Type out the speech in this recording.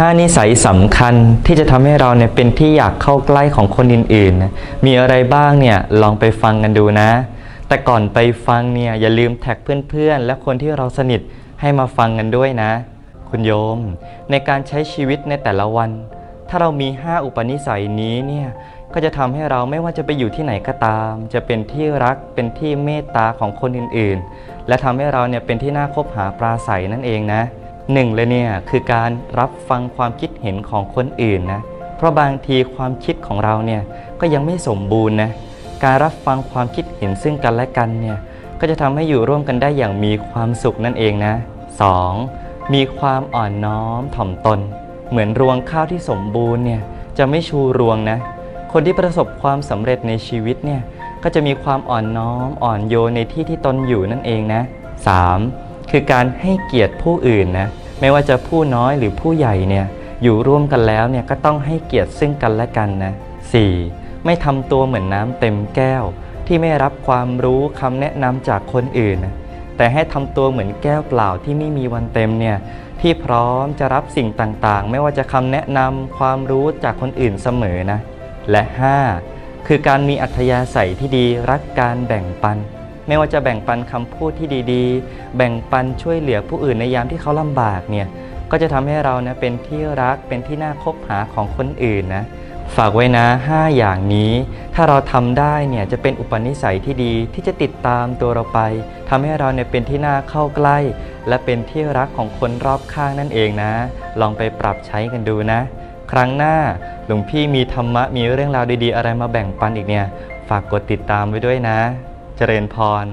5 นิสัยสำคัญที่จะทำให้เราเนี่ยเป็นที่อยากเข้าใกล้ของคนอื่นๆ มีอะไรบ้างเนี่ยลองไปฟังกันดูนะ แต่ก่อนไปฟังเนี่ยอย่าลืมแท็กเพื่อนๆ และคนที่เราสนิทให้มาฟังกันด้วยนะ คุณโยม ในการใช้ชีวิตในแต่ละวัน ถ้าเรามี 5 อุปนิสัยนี้เนี่ยก็จะทำให้เราไม่ว่าจะไปอยู่ที่ไหนก็ตาม จะเป็นที่รักเป็นที่เมตตาของคนอื่นๆ และทำให้เราเนี่ยเป็นที่น่าคบหาปราศัยนั่นเองนะ หนึ่งเลยเนี่ยคือการรับฟังความคิดเห็นของคนอื่นนะ เพราะบางทีความคิดของเราเนี่ยก็ยังไม่สมบูรณ์นะการรับฟังความคิดเห็นซึ่งกันและกันเนี่ยก็จะทำให้อยู่ร่วมกันได้อย่างมีความสุขนั่นเองนะ 2. มีความอ่อนน้อมถ่อมตน เหมือนรวงข้าวที่สมบูรณ์เนี่ยจะไม่ชูรวงนะ คนที่ประสบความสำเร็จในชีวิตเนี่ยก็จะมีความอ่อนน้อมอ่อนโยนในที่ที่ตนอยู่นั่นเองนะ 3. คือการให้เกียรติผู้อื่นนะไม่ว่าจะผู้น้อยหรือผู้ใหญ่เนี่ยอยู่ร่วมกันแล้วเนี่ยก็ต้องให้เกียรติซึ่งกันและกันนะ 4. ไม่ทำตัวเหมือนน้ำเต็มแก้ว ที่ไม่รับความรู้คำแนะนำจากคนอื่น แต่ให้ทำตัวเหมือนแก้วเปล่าที่ไม่มีวันเต็มเนี่ยที่พร้อมจะรับสิ่งต่างๆ ไม่ว่าจะคำแนะนำความรู้จากคนอื่นเสมอนะ และ 5. คือการมีอัธยาศัยที่ดีรักการแบ่งปัน ไม่ว่าจะแบ่งปันคำพูดที่ดีๆ แบ่งปันช่วยเหลือผู้อื่นในยามที่เขาลำบากเนี่ย ก็จะทำให้เรานะเป็นที่รักเป็นที่น่าคบหาของคนอื่นนะ ฝากไว้นะ 5 อย่างนี้ ถ้าเราทำได้เนี่ยจะเป็นอุปนิสัยที่ดีที่จะติดตามตัวเราไปทำให้เราเนี่ยเป็นที่น่าเข้าใกล้ และเป็นที่รักของคนรอบข้างนั่นเองนะ ลองไปปรับใช้กันดูนะ ครั้งหน้าหลวงพี่มีธรรมะมีเรื่องราวดีๆ อะไรมาแบ่งปันอีกเนี่ย ฝากกดติดตามไว้ด้วยนะ เจริญพร